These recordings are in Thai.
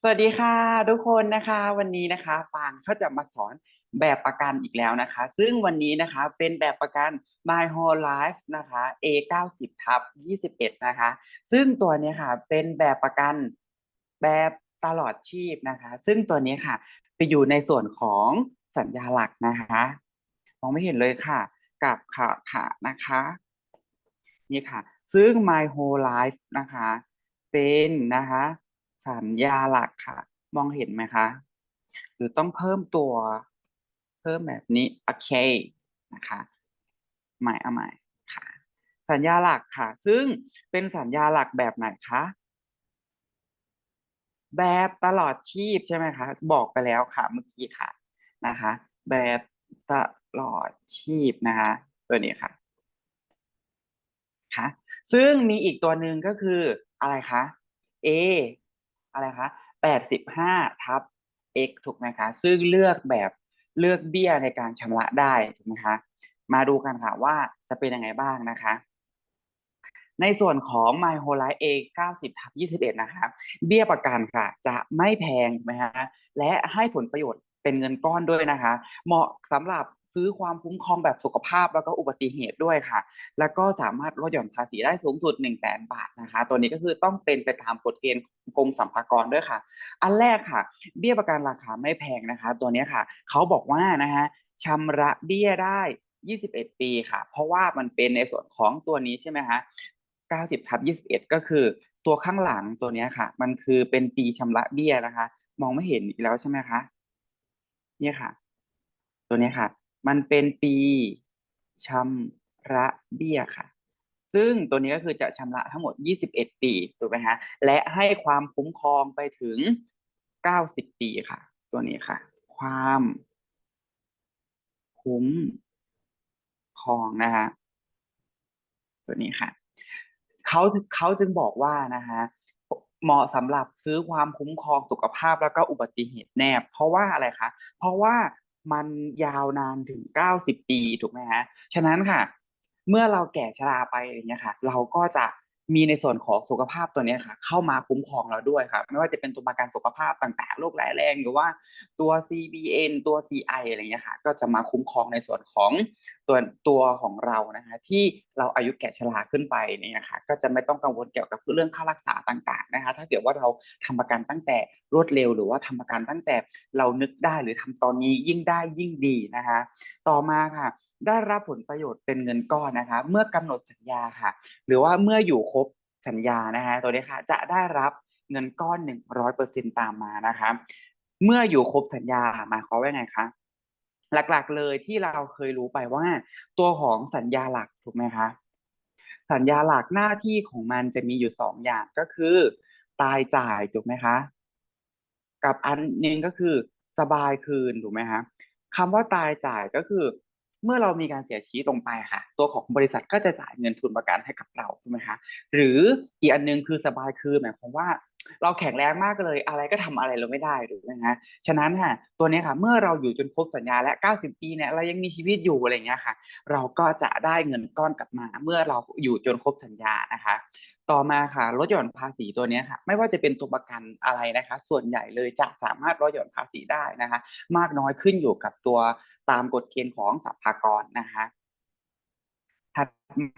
สวัสดีค่ะทุกคนนะคะวันนี้นะคะฟางเขาจะมาสอนแบบประกันอีกแล้วนะคะ ซึ่งวันนี้นะคะเป็นแบบประกัน My Whole Life นะคะ A 9 0ทับ21 นะคะ ซึ่งตัวนี้ค่ะเป็นแบบประกันแบบตลอดชีพนะคะ ซึ่งตัวนี้ค่ะ ไปอยู่ในส่วนของสัญญาหลักนะคะมองไม่เห็นเลยค่ะ กับค่ะค่ะนะคะ นี่ค่ะ ซึ่ง My Whole Life นะคะ เป็นนะคะ สัญญาหลักค่ะ มองเห็นไหมคะ หรือต้องเพิ่มตัวเพิ่มแบบนี้ โอเค นะคะใหม่เอาใหม่ค่ะ สัญญาหลักค่ะ ซึ่งเป็นสัญญาหลักแบบไหนคะ แบบตลอดชีพใช่ไหมคะ บอกไปแล้วค่ะเมื่อกี้ค่ะ นะคะ แบบตลอดชีพนะคะ ตัวนี้ค่ะค่ะซึ่งมีอีกตัวหนึ่งก็คืออะไรคะ A อะไรคะแปดสิบห้าทับ x ถูกไหมคะ ซึ่งเลือกแบบเลือกเบี้ยในการชำระได้ถูกไหมคะ มาดูกันค่ะว่าจะเป็นยังไงบ้างนะคะ ในส่วนของ My Whole Life A 90ทับ21 นะคะเบี้ยประกันค่ะ จะไม่แพงถูกไหมคะและให้ผลประโยชน์เป็นเงินก้อนด้วยนะคะ เหมาะสำหรับ ซื้อความคุ้มครองแบบสุขภาพแล้วก็อุบัติเหตุด้วยค่ะ แล้วก็สามารถลดหย่อนภาษีได้สูงสุด 1 0 0 0 0แบาทนะคะ ตัวนี้ก็คือต้องเป็นไปตามกฎเกณฑ์กรมสรรพากรด้วยค่ะ อันแรกค่ะ เบี้ยประกันราคาไม่แพงนะคะ ตัวนี้ค่ะ เขาบอกว่านะคะชำระเบี้ยได้ 21 ปีค่ะ เพราะว่ามันเป็นในส่วนของตัวนี้ใช่ไหมคะ90ทับ21 ก็คือตัวข้างหลังตัวนี้ค่ะ มันคือเป็นปีชำระเบี้ยนะคะ มองไม่เห็นอีกแล้วใช่ไหมคะเนี่ยค่ะ ตัวนี้ค่ะ มันเป็นปีชำระเบี้ยค่ะ ซึ่งตัวนี้ก็คือจะชำระทั้งหมด 21 ปีถูกไหมฮะ และให้ความคุ้มครองไปถึง 90 ปีค่ะ ตัวนี้ค่ะ ความ คุ้มครองนะคะตัวนี้ค่ะเขาเขาจึงบอกว่านะคะเหมาะสำหรับซื้อความคุ้มครองสุขภาพแล้วก็อุบัติเหตุแนบ เพราะว่าอะไรคะเพราะว่า มันยาวนานถึงเก้าสิบปีถูกไหมฮะ ฉะนั้นค่ะ เมื่อเราแก่ชราไปอย่างเงี้ยค่ะ เราก็จะ มีในส่วนของสุขภาพตัวนี้ค่ะ เข้ามาคุ้มครองเราด้วยครับไม่ว่าจะเป็นตัวประกันสุขภาพต่างๆโรคร้ายแรงหรือว่าตัว CBN ตัว CI อะไรเงี้ยค่ะ ก็จะมาคุ้มครองในส่วนของตัวตัวของเรานะคะที่เราอายุแก่ชราขึ้นไปเนี่ยค่ะก็จะไม่ต้องกังวลเกี่ยวกับเรื่องค่ารักษาต่างๆนะคะ ถ้าเกิดว่าเราทำประกันตั้งแต่รวดเร็ว หรือว่าทำประกันตั้งแต่เรานึกได้หรือทำตอนนี้ยิ่งได้ยิ่งดีนะคะ ต่อมาค่ะ ได้รับผลประโยชน์เป็นเงินก้อนนะคะ เมื่อกำหนดสัญญาค่ะ หรือว่าเมื่ออยู่ครบสัญญานะคะตัวนี้ค่ะจะได้รับเงินก้อนหนึ่งร้อยเปอร์เซ็นตามมานะคะเมื่ออยู่ครบสัญญาหมายความว่าไงคะหลักๆเลยที่เราเคยรู้ไปว่า ตัวของสัญญาหลักถูกไหมคะสัญญาหลักหน้าที่ของมันจะมีอยู่สองอย่างก็คือ ตายจ่ายถูกไหมคะ กับอันนึงก็คือ สบายคืนถูกไหมคะคำว่าตายจ่ายก็คือ เมื่อเรามีการเสียชีวิตลงไปค่ะ ตัวของบริษัทก็จะจ่ายเงินทุนประกันให้กับเราใช่ไหมคะหรืออีกอันนึงคือสบายคือหมายความว่าเราแข็งแรงมากเลย อะไรก็ทำอะไรเราไม่ได้ถูกไหมคะฉะนั้นค่ะตัวนี้ค่ะเมื่อเราอยู่จนครบสัญญาและ 90 ปีเนี่ยเรายังมีชีวิตอยู่อะไรเงี้ยค่ะ เราก็จะได้เงินก้อนกลับมา เมื่อเราอยู่จนครบสัญญานะคะ ต่อมาค่ะลดหย่อนภาษีตัวนี้ค่ะ ไม่ว่าจะเป็นตัวประกันอะไรนะคะ ส่วนใหญ่เลยจะสามารถลดหย่อนภาษีได้นะคะ มากน้อยขึ้นอยู่กับตัว ตามกฎเกณฑ์ของสรรพากรนะคะถัด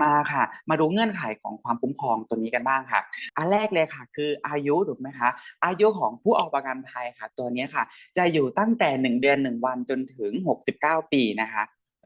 มาค่ะ มาดูเงื่อนไขของความคุ้มครองตัวนี้กันบ้างค่ะ อันแรกเลยค่ะ คืออายุถูกไหมคะอายุของผู้เอาประกันภัยค่ะ ตัวนี้ค่ะ จะอยู่ตั้งแต่หนึ่งเดือนหนึ่งวันจนถึงหกสิบเก้าปีนะคะ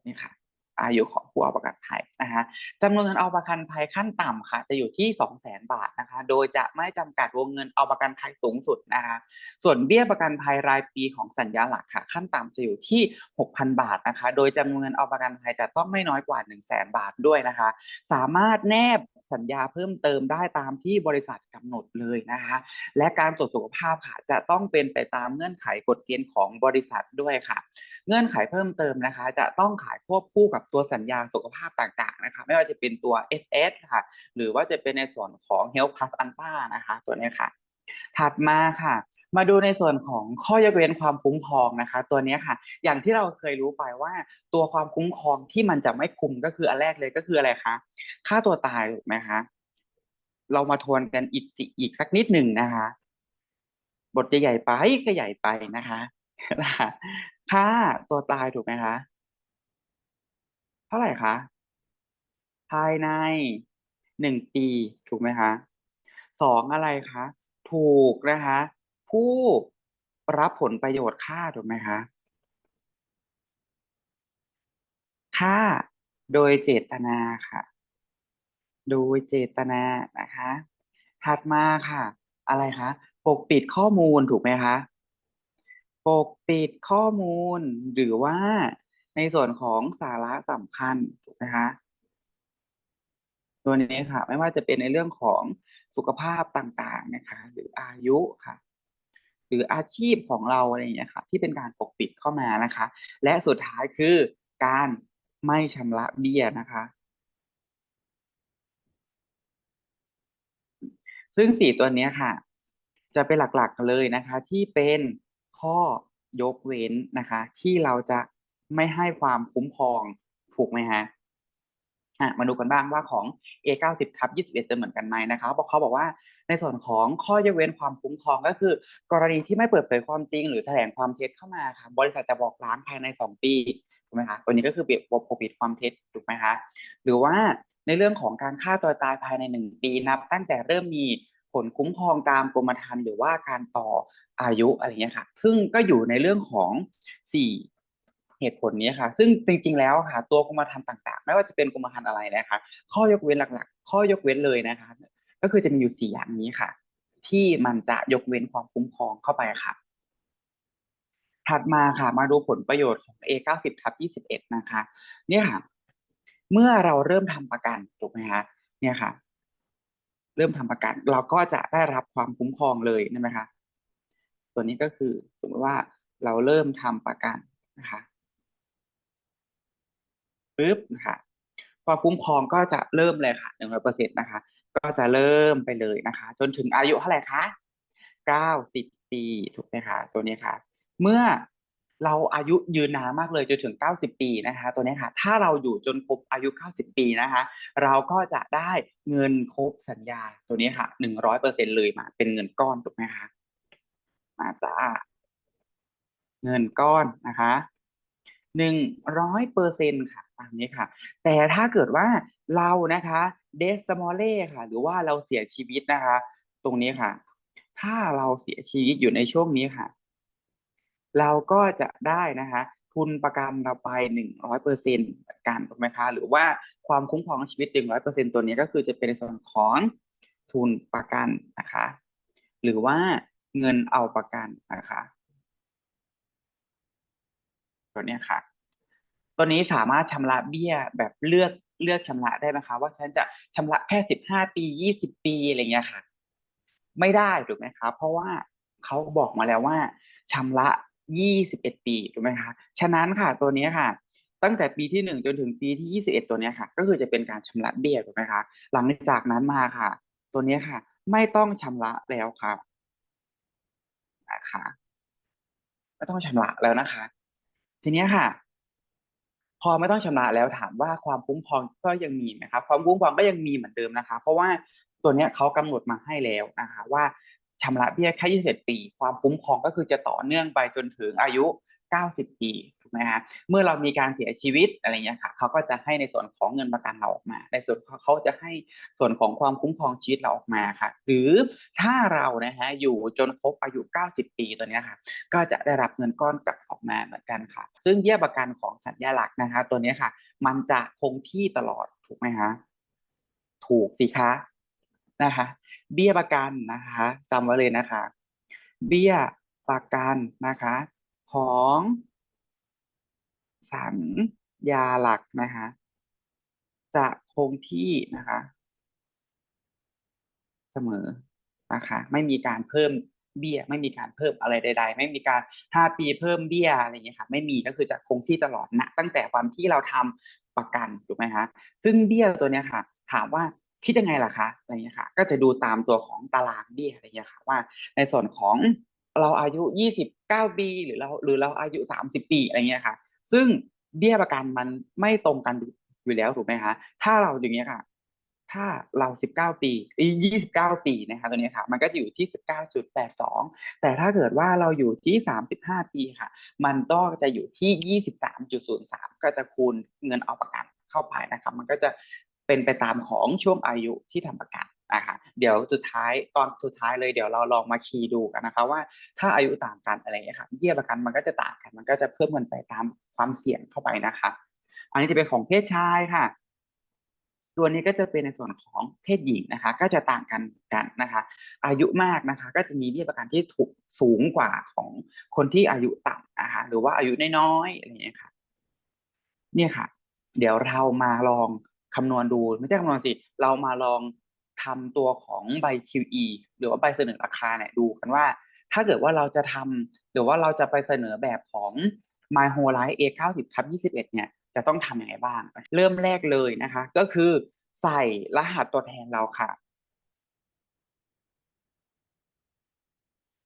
นี่ค่ะ อายุของผู้เอาประกันภัยนะคะจำนวนเงินเอาประกันภัยขั้นต่ำค่ะ จะอยู่ที่ 2 0 0 0 0 0 บาทนะคะ โดยจะไม่จำกัดวงเงินเอาประกันภัยสูงสุดนะคะ ส่วนเบี้ยประกันภัยรายปีของสัญญาหลักค่ะ ขั้นต่ำจะอยู่ที่ 6,000 บาทนะคะ โดยจำนวนเงินเอาประกันภัยจะต้องไม่น้อยกว่า 100,000 บาทด้วยนะคะ สามารถแนบ สัญญาเพิ่มเติมได้ตามที่บริษัทกำหนดเลยนะคะและการตรวจสุขภาพค่ะจะต้องเป็นไปตามเงื่อนไขกฎเกณฑ์ของบริษัทด้วยค่ะ เงื่อนไขเพิ่มเติมนะคะ จะต้องขายควบคู่กับตัวสัญญาสุขภาพต่างๆนะคะ ไม่ว่าจะเป็นตัว HS ค่ะ หรือว่าจะเป็นในส่วนของ Health Plus Alpha นะคะ ตัวนี้ค่ะ ถัดมาค่ะ มาดูในส่วนของข้อยกเว้นความคุ้มครองนะคะ ตัวนี้ค่ะ อย่างที่เราเคยรู้ไปว่าตัวความคุ้มครองที่มันจะไม่คุ้มก็คืออันแรกเลยก็คืออะไรคะค่าตัวตายถูกไหมคะเรามาทวนกันอีกอีกสักนิดหนึ่งนะคะ บทจะใหญ่ไปก็ใหญ่ไปนะคะค่าตัวตายถูกไหมคะเท่าไหร่คะภายในหนึ่งปีถูกไหมคะสองอะไรคะถูกนะคะ ผู้รับผลประโยชน์ค่าถูกไหมคะค่าโดยเจตนาค่ะ โดยเจตนานะคะ ถัดมาค่ะ อะไรคะปกปิดข้อมูลถูกไหมคะปกปิดข้อมูลหรือว่าในส่วนของสาระสำคัญถูกไหมคะตัวนี้ค่ะ ไม่ว่าจะเป็นในเรื่องของสุขภาพต่างๆนะคะ หรืออายุค่ะ หรืออาชีพของเราอะไรอย่างเงี้ยค่ะที่เป็นการปกปิดเข้ามานะคะ และสุดท้ายคือการไม่ชำระเบี้ยนะคะ ซึ่งสี่ตัวเนี้ยค่ะ จะเป็นหลักๆเลยนะคะ ที่เป็นข้อยกเว้นนะคะ ที่เราจะไม่ให้ความคุ้มครองถูกไหมฮะ อะมาดูกันบ้างว่าของ A90 ทับ21 จะเหมือนกันไหมนะคะเพราะเขาบอกว่าในส่วนของข้อยกเว้นความคุ้มครองก็คือ กรณีที่ไม่เปิดเผยความจริง หรือแถลงความเท็จเข้ามาค่ะบริษัทจะบอกล้างภายใน 2 ปีถูกไหมคะตัวนี้ก็คือเบียบปกปิดความเท็จถูกไหมคะหรือว่าในเรื่องของการฆ่าตัวตายภายใน 1 ปีนับ ตั้งแต่เริ่มมีผลคุ้มครองตามกรมธรรม์หรือว่าการต่ออายุอะไรเงี้ยค่ะ ซึ่งก็อยู่ในเรื่องของสี่ เหตุผลนี้ค่ะ ซึ่งจริง ๆ แล้วค่ะ ตัวกรมธรรม์ต่างๆ ไม่ว่าจะเป็นกรมธรรม์อะไรนะคะ ข้อยกเว้นหลักๆ ข้อยกเว้นเลยนะคะ ก็คือจะมีอยู่สี่อย่างนี้ค่ะ ที่มันจะยกเว้นความคุ้มครองเข้าไปค่ะ ถัดมาค่ะ มาดูผลประโยชน์ของ A90 ทับ21 นะคะ เนี่ยค่ะ เมื่อเราเริ่มทำประกันถูกไหมคะเนี่ยค่ะ เริ่มทำประกัน เราก็จะได้รับความคุ้มครองเลยใช่ไหมคะตัวนี้ก็คือสมมติว่าเราเริ่มทำประกันนะคะ ปึ๊บนะคะความคุ้มครองก็จะเริ่มเลยค่ะหนึ่งร้อยเปอร์เซ็นต์นะคะ ก็จะเริ่มไปเลยนะคะ จนถึงอายุเท่าไหร่คะเก้าสิบปีถูกไหมคะตัวนี้ค่ะ เมื่อเราอายุยืนนานมากเลยจนถึงเก้าสิบปีนะคะ ตัวนี้ค่ะ ถ้าเราอยู่จนครบอายุเก้าสิบปีนะคะ เราก็จะได้เงินครบสัญญาตัวนี้ค่ะหนึ่งร้อยเปอร์เซ็นเลยมา เป็นเงินก้อนถูกไหมคะมาจ้าเงินก้อนนะคะ หนึ่งร้อยเปอร์เซ็นค่ะตามนี้ค่ะ แต่ถ้าเกิดว่าเรานะคะเดสมอลเล่ค่ะ หรือว่าเราเสียชีวิตนะคะ ตรงนี้ค่ะ ถ้าเราเสียชีวิตอยู่ในช่วงนี้ค่ะ เราก็จะได้นะคะ ทุนประกันเราไปหนึ่งร้อยเปอร์เซ็นต์กันถูกไหมคะ หรือว่าความคุ้มครองชีวิตหนึ่งร้อยเปอร์เซ็นตัวนี้ก็คือจะเป็นในส่วนของทุนประกันนะคะ หรือว่าเงินเอาประกันนะคะ ตัวนี้ค่ะ ตัวนี้สามารถชำระเบี้ยแบบเลือกเลือกชำระได้ไหมคะว่าฉันจะชำระแค่สิบห้าปียี่สิบปีอะไรเงี้ยค่ะ ไม่ได้ถูกไหมคะ เพราะว่าเขาบอกมาแล้วว่าชำระยี่สิบเอ็ดปีถูกไหมคะฉะนั้นค่ะตัวนี้ค่ะ ตั้งแต่ปีที่หนึ่งจนถึงปีที่ยี่สิบเอ็ดตัวนี้ค่ะ ก็คือจะเป็นการชำระเบี้ยถูกไหมคะหลังจากนั้นมาค่ะ ตัวนี้ค่ะ ไม่ต้องชำระแล้วครับนะคะไม่ต้องชำระแล้วนะคะ ทีนี้ค่ะ พอไม่ต้องชำระแล้วถามว่าความคุ้มครองก็ยังมีนะครับ ความคุ้มครองก็ยังมีเหมือนเดิมนะคะ เพราะว่าตัวนี้เขากำหนดมาให้แล้วนะคะว่าชำระเบี้ยแค่21ปี ความคุ้มครองก็คือจะต่อเนื่องไปจนถึงอายุ 90 ปีถูกไหมฮะเมื่อเรามีการเสียชีวิตอะไรเงี้ยค่ะเขาก็จะให้ในส่วนของเงินประกันเราออกมา ในส่วนเขาจะให้ส่วนของความคุ้มครองชีวิตเราออกมาค่ะ หรือถ้าเรานะฮะอยู่จนครบอายุ 90 ปีตัวนี้ค่ะ ก็จะได้รับเงินก้อนกลับ อกมาเหมือนกันค่ะ ซึ่งเบี้ยประกันของสัญญาหลักนะคะ ตัวนี้ค่ะ มันจะคงที่ตลอดถูกไหมคะถูกสิคะนะคะ เบี้ยประกันนะคะจำไว้เลยนะคะ เบี้ยประกันนะคะ ของสัญญาหลักนะคะ จะคงที่นะคะ เสมอนะคะ ไม่มีการเพิ่ม เบี้ย ไม่มีการเพิ่มอะไรใด ๆ ไม่มีการห้าปีเพิ่มเบี้ยอะไรอย่างเงี้ยค่ะไม่มีก็คือจะคงที่ตลอดนะตั้งแต่ควันที่เราทำประกันถูกไหมคะซึ่งเบี้ยตัวเนี้ยค่ะ ถามว่าคิดยังไงล่ะคะอะไรเงี้ยค่ะ ก็จะดูตามตัวของตารางเบี้ยอะไรเงี้ยค่ะว่า ในส่วนของเราอายุยี่สิบเก้าปี หรือเราหรือเราอายุสามสิบปีอะไรเงี้ยค่ะ ซึ่งเบี้ยประกันมันไม่ตรงกันอยู่แล้วถูกไหมคะถ้าเราอย่างเงี้ยค่ะ ถ้าเรา 19 ปีอี29ปีนะคะตัวนี้ค่ะ มันก็จะอยู่ที่ 19.82 แต่ถ้าเกิดว่าเราอยู่ที่ 35 ปีค่ะ มันก็จะอยู่ที่ 23.03 ก็จะคูณเงินเอาประกันเข้าไปนะครับมันก็จะเป็นไปตามของช่วงอายุที่ทำประกันนะคะเดี๋ยวสุดท้ายตอนสุดท้ายเลยเดี๋ยวเราลองมาคีย์ดูกันนะคะว่าถ้าอายุต่างกันอะไรอย่างเงี้ยค่ะเบี้ยประกันมันก็จะต่างกัน มันก็จะเพิ่มเงินไปตามความเสี่ยงเข้าไปนะคะ อันนี้จะเป็นของเพศชายค่ะ ตัวนี้ก็จะเป็นในส่วนของเพศหญิงนะคะ ก็จะต่างกันกันนะคะ อายุมากนะคะ ก็จะมีเบี้ยประกันที่ถูกสูงกว่าของคนที่อายุต่ำนะคะหรือว่าอายุน้อยๆอะไรอย่างเงี้ยค่ะ เนี่ยค่ะ เดี๋ยวเรามาลองคำนวณดูไม่ใช่คำนวณสิ เรามาลองทำตัวของใบ QE หรือว่าใบเสนอราคาเนี่ยดูกันว่า ถ้าเกิดว่าเราจะทำหรือว่าเราจะไปเสนอแบบของ My Whole Life A 9 0ทับ21 เนี่ย จะต้องทำยังไงบ้าง เริ่มแรกเลยนะคะ ก็คือใส่รหัสตัวแทนเราค่ะ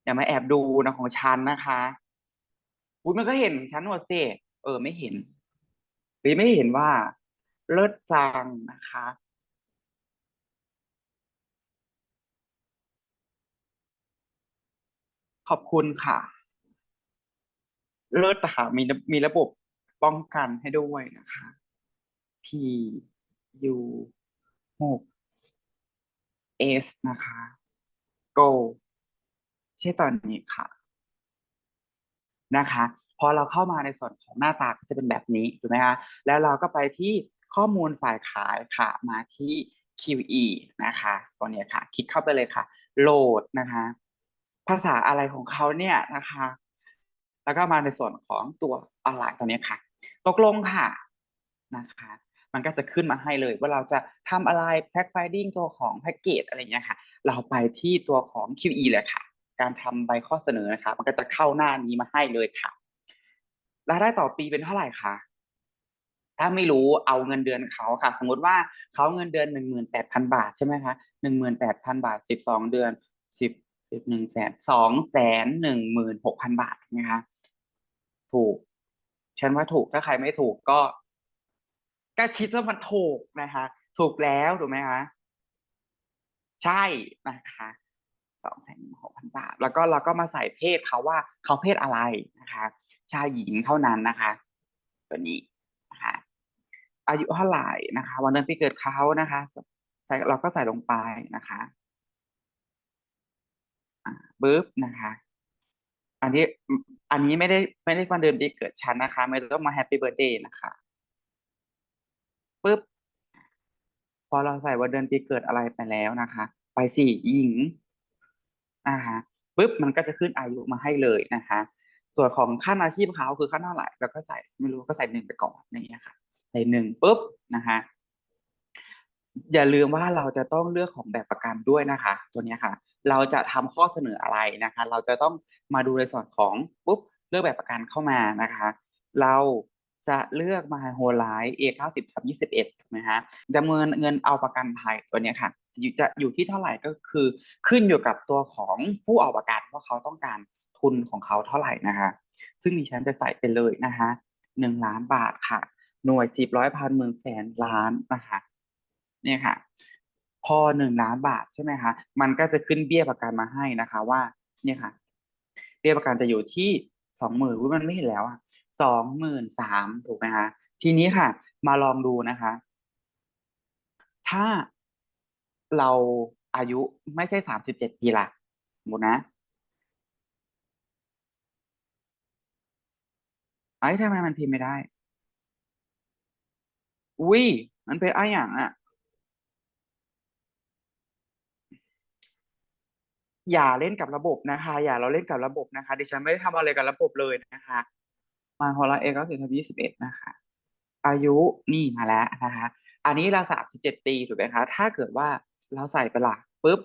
อย่ามาแอบดูนะของฉันนะคะอุ้มันก็เห็นฉันหมดสิเออไม่เห็น หรือไม่เห็นว่า เลิศจังนะคะขอบคุณค่ะ เลิศค่ะมีมีระบบ ป้องกันให้ด้วยนะคะ P U 6 S นะคะ Go ใช่ตอนนี้ค่ะ นะคะ พอเราเข้ามาในส่วนของหน้าตาก็จะเป็นแบบนี้ถูกไหมคะ แล้วเราก็ไปที่ข้อมูลฝ่ายขายค่ะ มาที่ QE นะคะตัวนี้ค่ะ คลิกเข้าไปเลยค่ะ โหลดนะคะ ภาษาอะไรของเขาเนี่ยนะคะ แล้วก็มาในส่วนของตัวออนไลน์ตัวนี้ค่ะ ตกลงค่ะนะคะ มันก็จะขึ้นมาให้เลยว่าเราจะทำอะไร fact finding ตัวของแพ็กเกจอะไรเงี้ยค่ะ เราไปที่ตัวของ QE เลยค่ะ การทำใบข้อเสนอนะคะ มันก็จะเข้าหน้านี้มาให้เลยค่ะรายได้ต่อปีเป็นเท่าไหร่คะถ้าไม่รู้เอาเงินเดือนเขาค่ะ สมมติว่าเขาเงินเดือนหนึ่งหมื่นแปดพันบาทใช่ไหมคะหนึ่งหมื่นแปดพันบาทสิบสองเดือนสิบสิบหนึ่งแสนสองแสนหนึ่งหมื่นหกพันบาทนะคะถูก ฉันว่าถูกถ้าใครไม่ถูกก็ก็คิดว่ามันถูกนะคะ ถูกแล้วถูกไหมคะใช่นะคะสองแสนหกพันบาท แล้วก็เราก็มาใส่เพศเขาว่าเขาเพศอะไรนะคะ ชายหญิงเท่านั้นนะคะ ตัวนี้นะคะ อายุเท่าไหร่นะคะ วันเดือนปีเกิดเขานะคะใส่เราก็ใส่ลงไปนะคะอ่าปึ๊บนะคะ อันนี้ อันนี้ไม่ได้ไม่ได้วันเดือนปีเกิดฉันนะคะ ไม่ต้องมาแฮปปี้เบิร์ดเดย์นะคะปึ๊บพอเราใส่วันเดือนปีเกิดอะไรไปแล้วนะคะ ไปสี่หญิงนะคะปึ๊บมันก็จะขึ้นอายุมาให้เลยนะคะ ส่วนของขั้นอาชีพเขาคือขั้นเท่าไหร่เราก็ใส่ไม่รู้ก็ใส่หนึ่งไปก่อนอย่างเงี้ยค่ะใส่หนึ่งปุ๊บนะคะอย่าลืมว่าเราจะต้องเลือกของแบบประกันด้วยนะคะ ตัวนี้ค่ะ เราจะทำข้อเสนออะไรนะคะ เราจะต้องมาดูในส่วนของปุ๊บเลือกแบบประกันเข้ามานะคะ เราจะเลือกมาโฮไลท์ A 9 0ทับ21ถูกไหมฮะดำเนินเงินเอาประกันภัยตัวนี้ค่ะจะอยู่ที่เท่าไหร่ก็คือขึ้นอยู่กับตัวของผู้เอาประกันว่าเขาต้องการทุนของเขาเท่าไหร่นะคะ ซึ่งดิฉันจะใส่ไปเลยนะคะหนึ่งล้านบาทค่ะ หน่วยสิบร้อยพันหมื่นแสนล้านนะคะ เนี่ยค่ะ พอหนึ่งล้านบาทใช่ไหมคะมันก็จะขึ้นเบี้ยประกันมาให้นะคะว่าเนี่ยค่ะ เบี้ยประกันจะอยู่ที่สองหมื่นมันไม่เห็นแล้วอะสองหมื่นสามถูกไหมคะทีนี้ค่ะ มาลองดูนะคะ ถ้าเราอายุไม่ใช่สามสิบเจ็ดปีละสมมตินะไอ้ทำไมมันพิมพ์ไม่ได้ อุ้ยมันเป็นไอ้อย่างอะ อย่าเล่นกับระบบนะคะ อย่าเราเล่นกับระบบนะคะ ดิฉันไม่ได้ทำอะไรกับระบบเลยนะคะ มาพอละเอก็ถึงยี่สิบเอ็ดนะคะ อายุนี่มาแล้วนะคะ อันนี้เราสามสิบเจ็ดปีถูกไหมคะ ถ้าเกิดว่าเราใส่ไปละปุ๊บ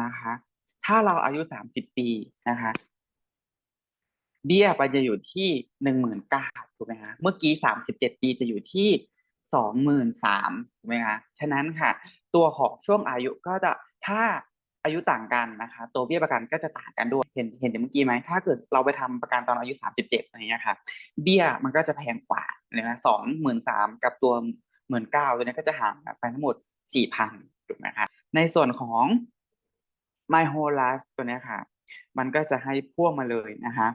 นะคะ ถ้าเราอายุสามสิบปีนะคะเบี้ยไปจะอยู่ที่หนึ่งหมื่นเก้าถูกไหมคะเมื่อกี้สามสิบเจ็ดปีจะอยู่ที่ สองหมื่นสามถูกไหมคะฉะนั้นค่ะ ตัวของช่วงอายุก็จะถ้าอายุต่างกันนะคะ ตัวเบี้ยประกันก็จะต่างกันด้วยเห็นเห็นเมื่อกี้ไหมถ้าเกิดเราไปทำประกันตอนอายุสามสิบเจ็ดอะไรเงี้ยค่ะ เบี้ยมันก็จะแพงกว่านะสองหมื่นสามกับตัวหมื่นเก้าตัวนี้ก็จะห่างไปทั้งหมดสี่พันถูกไหมคะในส่วนของ My Whole Life ตัวนี้ค่ะ มันก็จะให้พ่วงมาเลยนะคะ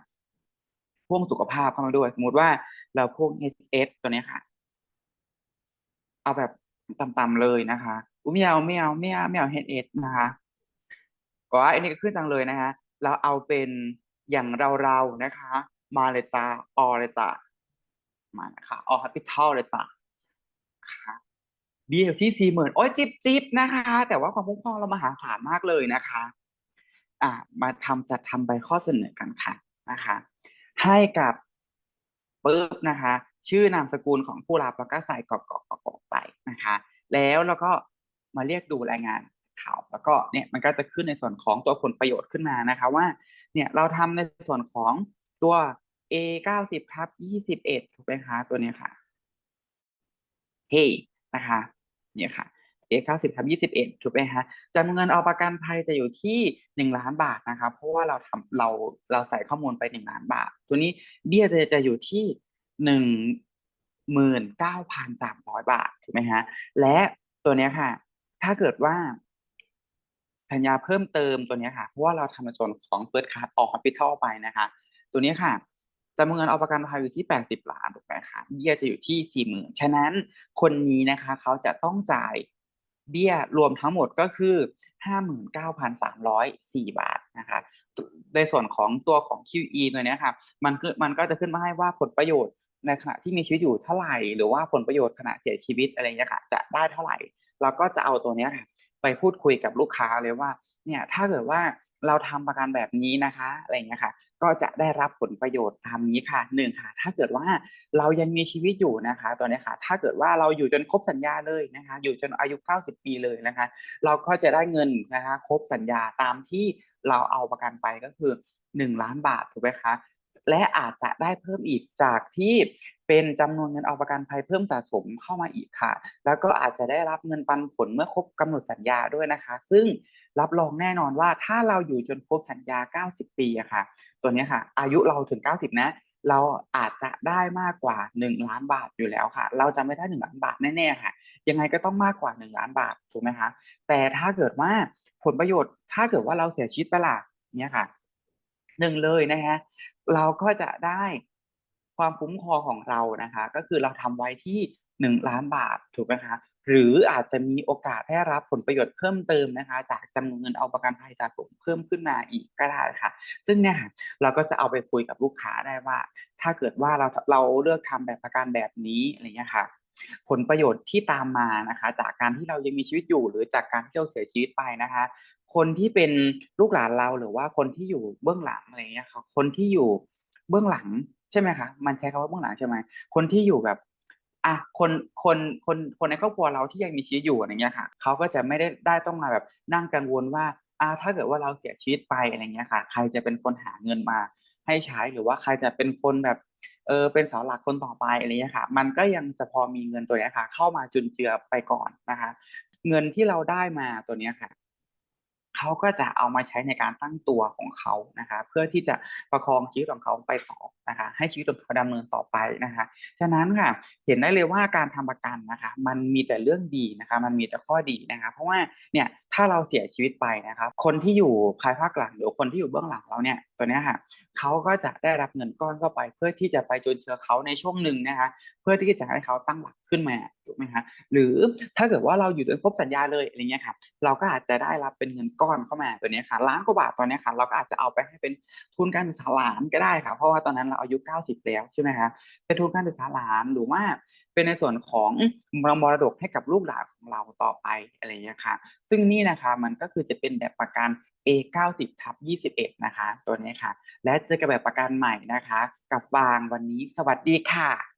พ่วงสุขภาพเข้ามาด้วย สมมติว่าเราพ่วง HS ตัวนี้ค่ะ เอาแบบต่ำๆเลยนะคะอุ้ไม่เอาไม่เอาไม่เอาไม่เอา HS นะคะก็อันนี้ก็ขึ้นจังเลยนะคะเราเอาเป็นอย่างเราๆนะคะ มาเลยจ้าออเลยจ้ามานะคะออ capital เลยจ้าค่ะเบี้ยที่สี่หมื่นโอ้ยจิบจิบนะคะ แต่ว่าความคุ้มครองเรามหาศาลมากเลยนะคะ อ่ามาทำจัดทำใบข้อเสนอกันค่ะนะคะ ให้กับปึ๊บนะคะ ชื่อนามสกุลของผู้รับแล้วก็ใส่กรอกกรอกกรอกไปนะคะ แล้วเราก็มาเรียกดูรายงานข่าวแล้วก็เนี่ยมันก็จะขึ้นในส่วนของตัวผลประโยชน์ขึ้นมานะคะว่าเนี่ยเราทำในส่วนของตัว A เก้าสิบทับยี่สิบเอ็ดถูกไหมคะ ตัวนี้ค่ะเฮ้นะคะเนี่ยค่ะ A เก้าสิบทับยี่สิบเอ็ดถูกไหมคะจำนวนเงินเอาประกันภัยจะอยู่ที่หนึ่งล้านบาทนะคะเพราะว่าเราทำเราเราใส่ข้อมูลไปหนึ่งล้านบาท ตัวนี้เบี้ยจะจะอยู่ที่ หนึ่งหมื่นเก้าพันสามร้อยบาทถูกไหมฮะ และตัวเนี้ยค่ะ ถ้าเกิดว่าสัญญาเพิ่มเติมตัวนี้ค่ะ เพราะว่าเราทำในส่วนของ First Card ออก Capital ไปนะคะ ตัวนี้ค่ะจำนวนเงินเอาประกันภัยอยู่ที่ 80ล้านถูกไหมคะเบี้ยจะอยู่ที่ 40,000 ฉะนั้นคนนี้นะคะเขาจะต้องจ่ายเบี้ยรวมทั้งหมดก็คือ 59,304 บาทนะคะ ในส่วนของตัวของ QE ตัวนี้ค่ะ มันมันก็จะขึ้นมาให้ว่าผลประโยชน์ ในขณะที่มีชีวิตอยู่เท่าไหร่หรือว่าผลประโยชน์ขณะเสียชีวิตอะไรเงี้ยค่ะจะได้เท่าไหร่เราก็จะเอาตัวเนี้ยค่ะไปพูดคุยกับลูกค้าเลยว่าเนี่ยถ้าเกิดว่าเราทำประกันแบบนี้นะคะอะไรเงี้ยค่ะ ก็จะได้รับผลประโยชน์ตามนี้ค่ะหนึ่งค่ะ ถ้าเกิดว่าเรายังมีชีวิตอยู่นะคะ ตัวนี้ค่ะ ถ้าเกิดว่าเราอยู่จนครบสัญญาเลยนะคะ อยู่จนอายุ 90 ปีเลยนะคะ เราก็จะได้เงินนะคะ ครบสัญญาตามที่เราเอาประกันไปก็คือ 1 ล้านบาทถูกไหมคะ และอาจจะได้เพิ่มอีกจากที่เป็นจำนวนเงินเอาประกันภัยเพิ่มสะสมเข้ามาอีกค่ะ แล้วก็อาจจะได้รับเงินปันผลเมื่อครบกำหนดสัญญาด้วยนะคะ ซึ่งรับรองแน่นอนว่าถ้าเราอยู่จนครบสัญญา 90 ปีอะค่ะ ตัวนี้ค่ะ อายุเราถึง 90 นะ เราอาจจะได้มากกว่า 1 ล้านบาทอยู่แล้วค่ะ เราจะไม่ได้ 1 ล้านบาทแน่ๆค่ะ ยังไงก็ต้องมากกว่า 1 ล้านบาทถูกไหมคะ แต่ถ้าเกิดว่าผลประโยชน์ถ้าเกิดว่าเราเสียชีวิตไปล่ะเนี่ยค่ะ หนึ่งเลยนะคะเราก็จะได้ความคุ้มครองของเรานะคะ ก็คือเราทำไว้ที่หนึ่งล้านบาทถูกไหมคะหรืออาจจะมีโอกาสได้รับผลประโยชน์เพิ่มเติมนะคะ จากจำนวนเงินเอาประกันภัยสะสมเพิ่มขึ้นมาอีกก็ได้ค่ะ ซึ่งเนี่ยเราก็จะเอาไปคุยกับลูกค้าได้ว่า ถ้าเกิดว่าเราเราเลือกทำแบบประกันแบบนี้อะไรเงี้ยค่ะ ผลประโยชน์ที่ตามมานะคะ จากการที่เรายังมีชีวิตอยู่หรือจากการที่เราเสียชีวิตไปนะคะ คนที่เป็นลูกหลานเราหรือว่าคนที่อยู่เบื้องหลังอะไรเงี้ยค่ะคนที่อยู่เบื้องหลังใช่ไหมคะมันใช้คำว่าเบื้องหลังใช่ไหมคนที่อยู่แบบอะคนคนคนคนในครอบครัวเราที่ยังมีชีวิตอยู่อะไรเงี้ยค่ะเขาก็จะไม่ได้ได้ต้องมาแบบนั่งกังวลว่าอ่าถ้าเกิดว่าเราเสียชีวิตไปอะไรเงี้ยค่ะ ใครจะเป็นคนหาเงินมาให้ใช้หรือว่าใครจะเป็นคนแบบ ออเป็นเสาหลักคนต่อไปอะไรเงี้ยค่ะ มันก็ยังจะพอมีเงินตัวนี้ค่ะ เข้ามาจุนเจือไปก่อนนะคะ เงินที่เราได้มาตัวนี้ค่ะเขาก็จะเอามาใช้ในการตั้งตัวของเขานะคะ เพื่อที่จะประคองชีวิตของเขาไปต่อนะคะ ให้ชีวิตของเขาดำเนินต่อไปนะคะฉะนั้นค่ะ เห็นได้เลยว่าการทำประกันนะคะ มันมีแต่เรื่องดีนะคะ มันมีแต่ข้อดีนะคะ เพราะว่าเนี่ยถ้าเราเสียชีวิตไปนะครับคนที่อยู่ภายภาคหลังหรือคนที่อยู่เบื้องหลังเราเนี่ย ตัวเนี้ค่ะเขาก็จะได้รับเงินก้อนเข้าไป เพื่อที่จะไปจนเจือเขาในช่วงหนึ่งนะคะเพื่อที่จะให้เขาตั้งหลักขึ้นมาถูกไหมคะหรือถ้าเกิดว่าเราอยู่จนครบสัญญาเลยอะไรเงี้ยค่ะเราก็อาจจะได้รับเป็นเงินก้อนเข้ามาตัวนี้ค่ะล้านกว่าบาทตอนนี้ค่ะเราก็อาจจะเอาไปให้เป็นทุนการศึกษาหลานก็ได้ค่ะเพราะว่าตอนนั้นเราอายุ 90 แล้วใช่ไหมคะเป็นทุนการศึกษาหลานหรือว่าเป็นในส่วนของมรดกให้กับลูกหลานของเราต่อไปอะไรอย่างเงี้ยค่ะ ซึ่งนี่นะคะมันก็คือจะเป็นแบบประกัน A 9 0ทับ21 นะคะ ตัวนี้ค่ะ และเจอกับแบบประกันใหม่นะคะ กับฟางวันนี้สวัสดีค่ะ